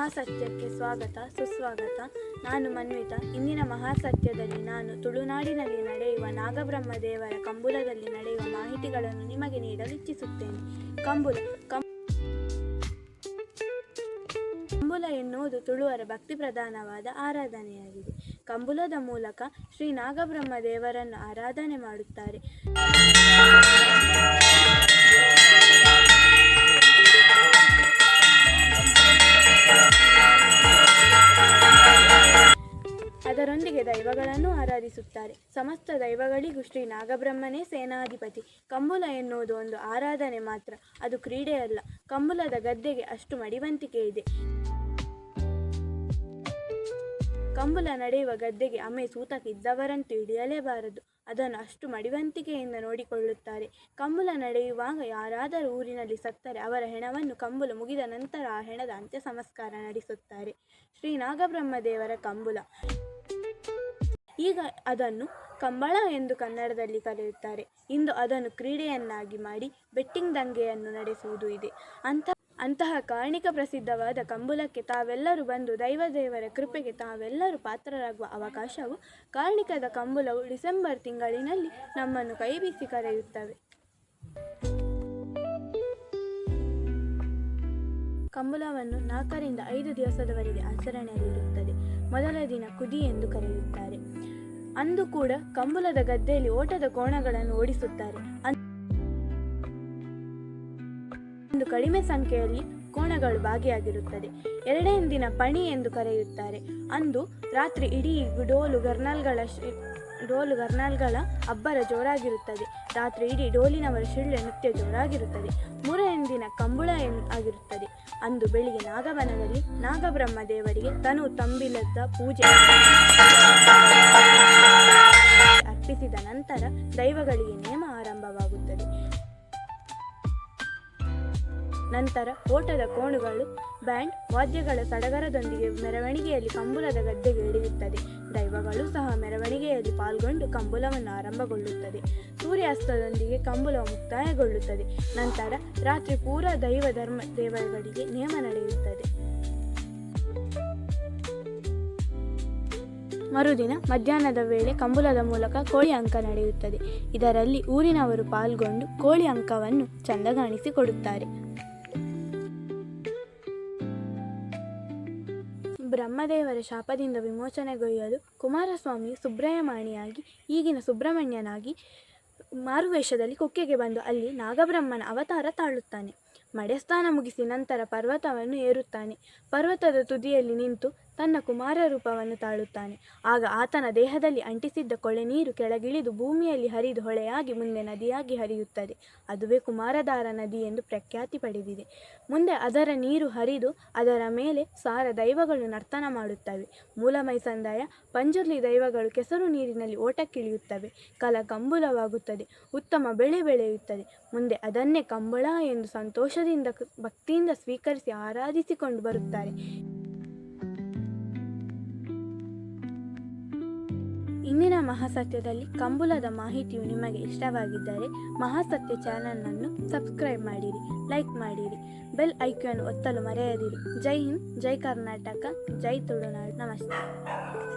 ಮಹಾಸತ್ಯಕ್ಕೆ ಸ್ವಾಗತ, ಸುಸ್ವಾಗತ. ನಾನು ಮನ್ವಿತ. ಇಂದಿನ ಮಹಾಸತ್ಯದಲ್ಲಿ ನಾನು ತುಳುನಾಡಿನಲ್ಲಿ ನಡೆಯುವ ನಾಗಬ್ರಹ್ಮ ದೇವರ ಕಂಬುಲದಲ್ಲಿ ನಡೆಯುವ ಮಾಹಿತಿಗಳನ್ನು ನಿಮಗೆ ನೀಡಲು ಇಚ್ಛಿಸುತ್ತೇನೆ ಕಂಬುಲ ಕಂಬುಲ ಎನ್ನುವುದು ತುಳುವರ ಭಕ್ತಿ ಪ್ರಧಾನವಾದ ಆರಾಧನೆಯಾಗಿದೆ. ಕಂಬುಲದ ಮೂಲಕ ಶ್ರೀ ನಾಗಬ್ರಹ್ಮ ದೇವರನ್ನು ಆರಾಧನೆ ಮಾಡುತ್ತಾರೆ. ಅದರೊಂದಿಗೆ ದೈವಗಳನ್ನು ಆರಾಧಿಸುತ್ತಾರೆ. ಸಮಸ್ತ ದೈವಗಳಿಗೂ ಶ್ರೀ ನಾಗಬ್ರಹ್ಮನೇ ಸೇನಾಧಿಪತಿ. ಕಂಬುಲ ಎನ್ನುವುದು ಒಂದು ಆರಾಧನೆ ಮಾತ್ರ, ಅದು ಕ್ರೀಡೆಯಲ್ಲ ಕಂಬುಲದ ಗದ್ದೆಗೆ ಅಷ್ಟು ಮಡಿವಂತಿಕೆ ಇದೆ. ಕಂಬುಲ ನಡೆಯುವ ಗದ್ದೆಗೆ ಅಮೆ ಸೂತಕ್ಕಿದ್ದವರಂತೂ ಇಳಿಯಲೇಬಾರದು ಅದನ್ನು ಅಷ್ಟು ಮಡಿವಂತಿಕೆಯಿಂದ ನೋಡಿಕೊಳ್ಳುತ್ತಾರೆ. ಕಂಬುಲ ನಡೆಯುವಾಗ ಯಾರಾದರೂ ಊರಿನಲ್ಲಿ ಸತ್ತರೆ ಅವರ ಹೆಣವನ್ನು ಕಂಬುಲ ಮುಗಿದ ನಂತರ ಆ ಹೆಣದ ಅಂತ್ಯ ಸಂಸ್ಕಾರ ನಡೆಸುತ್ತಾರೆ. ಶ್ರೀ ನಾಗಬ್ರಹ್ಮ ದೇವರ ಕಂಬುಲ. ಈಗ ಅದನ್ನು ಕಂಬಳ ಎಂದು ಕನ್ನಡದಲ್ಲಿ ಕರೆಯುತ್ತಾರೆ. ಇಂದು ಅದನ್ನು ಕ್ರೀಡೆಯನ್ನಾಗಿ ಮಾಡಿ ಬೆಟ್ಟಿಂಗ್ ದಂಗೆಯನ್ನು ನಡೆಸುವುದು ಇದೆ. ಅಂತ ಅಂತಹ ಕಾರ್ಣಿಕ ಪ್ರಸಿದ್ಧವಾದ ಕಂಬುಲಕ್ಕೆ ತಾವೆಲ್ಲರೂ ಬಂದು ದೈವ ದೇವರ ಕೃಪೆಗೆ ತಾವೆಲ್ಲರೂ ಪಾತ್ರರಾಗುವ ಅವಕಾಶವು ಕಾರ್ಣಿಕದ ಕಂಬುಲವು ಡಿಸೆಂಬರ್ ತಿಂಗಳಿನಲ್ಲಿ ನಮ್ಮನ್ನು ಕೈಬೀಸಿ ಕರೆಯುತ್ತವೆ. ಕಂಬುಲವನ್ನು ನಾಲ್ಕರಿಂದ ಐದು ದಿವಸದವರೆಗೆ ಆಚರಣೆಯಲ್ಲಿರುತ್ತದೆ ಮೊದಲ ದಿನ ಕುದಿ ಎಂದು ಕರೆಯುತ್ತಾರೆ. ಅಂದು ಕೂಡ ಕಂಬುಲದ ಗದ್ದೆಯಲ್ಲಿ ಓಟದ ಕೋಣಗಳನ್ನು ಓಡಿಸುತ್ತಾರೆ. ಒಂದು ಕಡಿಮೆ ಸಂಖ್ಯೆಯಲ್ಲಿ ಕೋಣಗಳು ಭಾಗಿಯಾಗಿರುತ್ತದೆ. ಎರಡನೇ ದಿನ ಪಣಿ ಎಂದು ಕರೆಯುತ್ತಾರೆ. ಅಂದು ರಾತ್ರಿ ಇಡೀ ಡೋಲು ಗರ್ನಾಲ್ಗಳ ಡೋಲು ಗರ್ನಾಲ್ಗಳ ಅಬ್ಬರ ಜೋರಾಗಿರುತ್ತದೆ. ರಾತ್ರಿ ಇಡೀ ಡೋಲಿನವರ ಶಿಳ್ಳೆ ನೃತ್ಯ ಜೋರಾಗಿರುತ್ತದೆ. ಮೂರನೇ ದಿನ ಕಂಬುಳ ಆಗಿರುತ್ತದೆ. ಅಂದು ಬೆಳಿಗ್ಗೆ ನಾಗವನದಲ್ಲಿ ನಾಗಬ್ರಹ್ಮ ದೇವರಿಗೆ ತನು ತಂಬಿಲದ ಪೂಜೆ ಅರ್ಪಿಸಿದ ನಂತರ ದೈವಗಳಿಗೆ ನಂತರ ಓಟದ ಕೋಣುಗಳು, ಬ್ಯಾಂಡ್ ವಾದ್ಯಗಳ ಸಡಗರದೊಂದಿಗೆ ಮೆರವಣಿಗೆಯಲ್ಲಿ ಕಂಬುಲದ ಗದ್ದೆಗೆ ಇಳಿಯುತ್ತದೆ. ದೈವಗಳು ಸಹ ಮೆರವಣಿಗೆಯಲ್ಲಿ ಪಾಲ್ಗೊಂಡು ಕಂಬುಲವನ್ನು ಆರಂಭಗೊಳ್ಳುತ್ತದೆ. ಸೂರ್ಯಾಸ್ತದೊಂದಿಗೆ ಕಂಬುಲ ಮುಕ್ತಾಯಗೊಳ್ಳುತ್ತದೆ. ನಂತರ ರಾತ್ರಿ ಪೂರ ದೈವ ಧರ್ಮ ದೇವರುಗಳಿಗೆ ನೇಮ ನಡೆಯುತ್ತದೆ. ಮರುದಿನ ಮಧ್ಯಾಹ್ನದ ವೇಳೆ ಕಂಬುಲದ ಮೂಲಕ ಕೋಳಿ ಅಂಕ ನಡೆಯುತ್ತದೆ. ಇದರಲ್ಲಿ ಊರಿನವರು ಪಾಲ್ಗೊಂಡು ಕೋಳಿ ಅಂಕವನ್ನು ಚಂದಗಾಣಿಸಿ ಕೊಡುತ್ತಾರೆ ಬ್ರಹ್ಮದೇವರ ಶಾಪದಿಂದ ವಿಮೋಚನೆಗೊಯ್ಯಲು ಕುಮಾರಸ್ವಾಮಿ ಸುಬ್ರಹ್ಮಣಿಯಾಗಿ ಈಗಿನ ಸುಬ್ರಹ್ಮಣ್ಯನಾಗಿ ಮಾರುವೇಷದಲ್ಲಿ ಕುಕ್ಕೆಗೆ ಬಂದು ಅಲ್ಲಿ ನಾಗಬ್ರಹ್ಮನ ಅವತಾರ ತಾಳುತ್ತಾನೆ. ಮಡೆಸ್ನಾನ ಮುಗಿಸಿ ನಂತರ ಪರ್ವತವನ್ನು ಏರುತ್ತಾನೆ. ಪರ್ವತದ ತುದಿಯಲ್ಲಿ ನಿಂತು ತನ್ನ ಕುಮಾರ ರೂಪವನ್ನು ತಾಳುತ್ತಾನೆ. ಆಗ ಆತನ ದೇಹದಲ್ಲಿ ಅಂಟಿಸಿದ್ದ ಕೊಳೆ ನೀರು ಕೆಳಗಿಳಿದು ಭೂಮಿಯಲ್ಲಿ ಹರಿದು ಹೊಳೆಯಾಗಿ ಮುಂದೆ ನದಿಯಾಗಿ ಹರಿಯುತ್ತದೆ. ಅದುವೇ ಕುಮಾರಧಾರ ನದಿ ಎಂದು ಪ್ರಖ್ಯಾತಿ ಪಡೆದಿದೆ. ಮುಂದೆ ಅದರ ನೀರು ಹರಿದು ಅದರ ಮೇಲೆ ಸಾರ ದೈವಗಳು ನರ್ತನ ಮಾಡುತ್ತವೆ. ಮೂಲಮೈ ಸಂದಾಯ ಪಂಜುರ್ಲಿ ದೈವಗಳು ಕೆಸರು ನೀರಿನಲ್ಲಿ ಓಟಕ್ಕಿಳಿಯುತ್ತವೆ. ಕಲ ಕಂಬುಲವಾಗುತ್ತದೆ. ಉತ್ತಮ ಬೆಳೆ ಬೆಳೆಯುತ್ತದೆ. ಮುಂದೆ ಅದನ್ನೇ ಕಂಬಳ ಎಂದು ಸಂತೋಷದಿಂದ ಕ- ಭಕ್ತಿಯಿಂದ ಸ್ವೀಕರಿಸಿ ಆರಾಧಿಸಿಕೊಂಡು ಬರುತ್ತಾರೆ. ಇಂದಿನ ಮಹಾಸತ್ಯದಲ್ಲಿ ಕಂಬುಲದ ಮಾಹಿತಿಯು ನಿಮಗೆ ಇಷ್ಟವಾಗಿದ್ದರೆ ಮಹಾಸತ್ಯ ಚಾನಲ್ನನ್ನು ಸಬ್ಸ್ಕ್ರೈಬ್ ಮಾಡಿರಿ, ಲೈಕ್ ಮಾಡಿರಿ, ಬೆಲ್ ಐಕ್ಯನ್ನು ಒತ್ತಲು ಮರೆಯದಿರಿ. ಜೈ ಹಿಂದ್, ಜೈ ಕರ್ನಾಟಕ, ಜೈ ತುಳುನಾಡು. ನಮಸ್ತೆ.